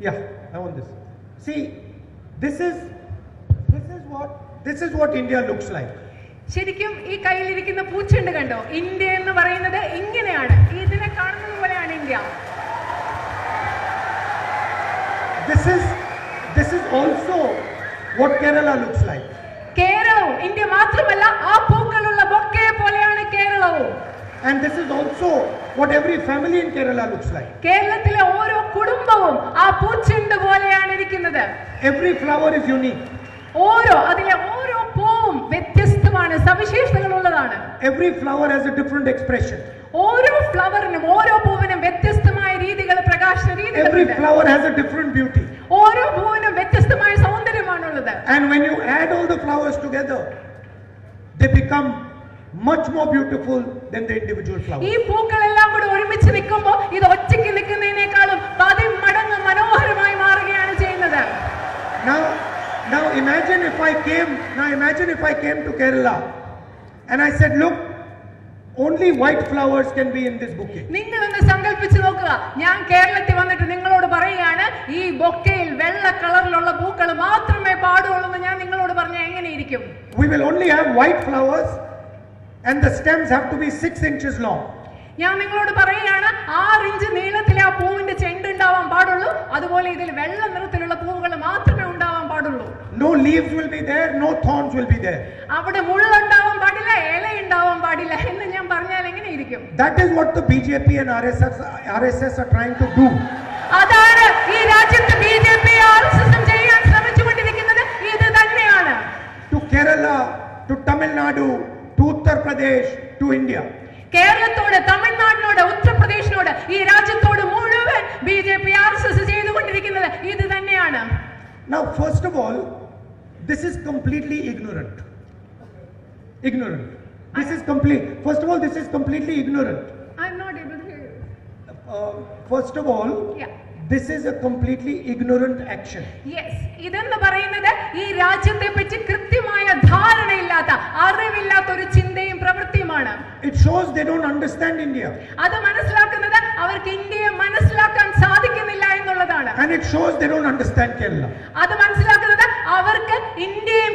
Yeah, I want this. See, this is this is what this is what India looks like. ശരിക്കും ഈ കയ്യിലിരിക്കുന്ന പൂച്ചെണ്ട് കണ്ടോ India എന്ന് പറയുന്നത് ഇങ്ങനെയാണ് ഇതിനെ കാണുന്നത് പോലെയാണ് India This is this is also what Kerala looks like. കേരളവും India And this is also what every family in Kerala looks like. കേരളത്തിലെ ഓരോ കുടുംബവും ആ പൂച്ചെണ്ട് പോലെയാണ് ഇരിക്കുന്നത് Every flower is unique. ഓരോ അതിലെ ഓരോ പൂവും വ്യത്യസ്തമാണ് സവിശേഷതകളുള്ളതാണ് Every flower has a different expression. ഓരോ ഫ്ലവറിനും ഓരോ പൂവിനും വ്യത്യസ്തമായ രീതികൾ പ്രകാശന Every രീതികളുണ്ട് flower has a different beauty. ഓരോ പൂവിനും വ്യത്യസ്തമായ സൗന്ദര്യമാണുള്ളത് And when you add all the flowers together, they become much more beautiful than the individual ഈ flowers. പൂക്കളെല്ലാം കൂടെ ഒരുമിച്ച് നിൽക്കുമ്പോൾ ഇത് ഒറ്റയ്ക്ക് നിൽക്കുന്നതിനേക്കാളും പതിമടങ്ങ് മനോഹരമായി മാറുകയാണ് ചെയ്യുന്നത് Now, now imagine if I came, now imagine if I came to Kerala and I said, look, only white flowers can be in this bouquet. നിങ്ങളൊന്ന് സങ്കല്പിച്ച് നോക്കുക ഞാൻ കേരളത്തിൽ വന്നിട്ട് നിങ്ങളോട് പറയുകയാണ് ഈ ബൊക്കയിൽ വെള്ള കളറിലുള്ള പൂക്കൾ മാത്രമേ പാടുള്ളൂ എന്ന് ഞാൻ നിങ്ങളോട് പറഞ്ഞ എങ്ങനെയിരിക്കും We will only have white flowers and the stems have to be six inches long. ഞാൻ നിങ്ങളോട് പറയുകയാണ് ആറ് ഇഞ്ച് നീളത്തിലെ ആ പൂവിന്റെ ചെണ്ട് ഉണ്ടാവാൻ പാടുള്ളൂ അതുപോലെ ഇതിൽ വെള്ള നിറത്തിലുള്ള പൂവുകൾ മാത്രമേ ഉണ്ടാവാൻ പാടുള്ളൂ No leaves will be there, no thorns will be there. അവിടെ മുള്ളുണ്ടാവാൻ പാടില്ല ഇല ഉണ്ടാവാൻ പാടില്ല എന്ന് ഞാൻ പറഞ്ഞാൽ എങ്ങനെയിരിക്കും That is what the BJP and RSS, RSS are trying to do. അതാണ് ഈ രാജ്യത്ത് B J P R S എസും ചെയ്യാൻ ശ്രമിച്ചുകൊണ്ടിരിക്കുന്നത് ഇത് തന്നെയാണ് To Kerala, to Tamil Nadu, to Uttar Pradesh, to India. കേരളത്തോട് തമിഴ്നാടിനോട് ഉത്തർപ്രദേശിനോട് ഈ രാജ്യത്തോട് മുഴുവൻ B J P R S S ചെയ്തുകൊണ്ടിരിക്കുന്നത് ഇത് തന്നെയാണ് Now, first of all, this is completely ignorant. Ignorant. This is complete. First of all, this is completely ignorant. I am not able to here Uh, first of all, Yeah. this is a completely ignorant action. Yes ഇതെന്ന് പറയുന്നത് ഈ രാജ്യത്തെ പറ്റി കൃത്യമായ ധാരണയില്ലാത്ത അറിവില്ലാത്ത ഒരു ചിന്തയും it shows they don't understand India അത് മനസ്സിലാക്കുന്നത് അവർക്ക് ഇന്ത്യയെ മനസ്സിലാക്കാൻ സാധിക്കുന്നില്ല എന്നുള്ളതാണ്. And it shows they don't understand Kerala അത് മനസ്സിലാക്കുന്നത് അവർക്ക് ഇന്ത്യയും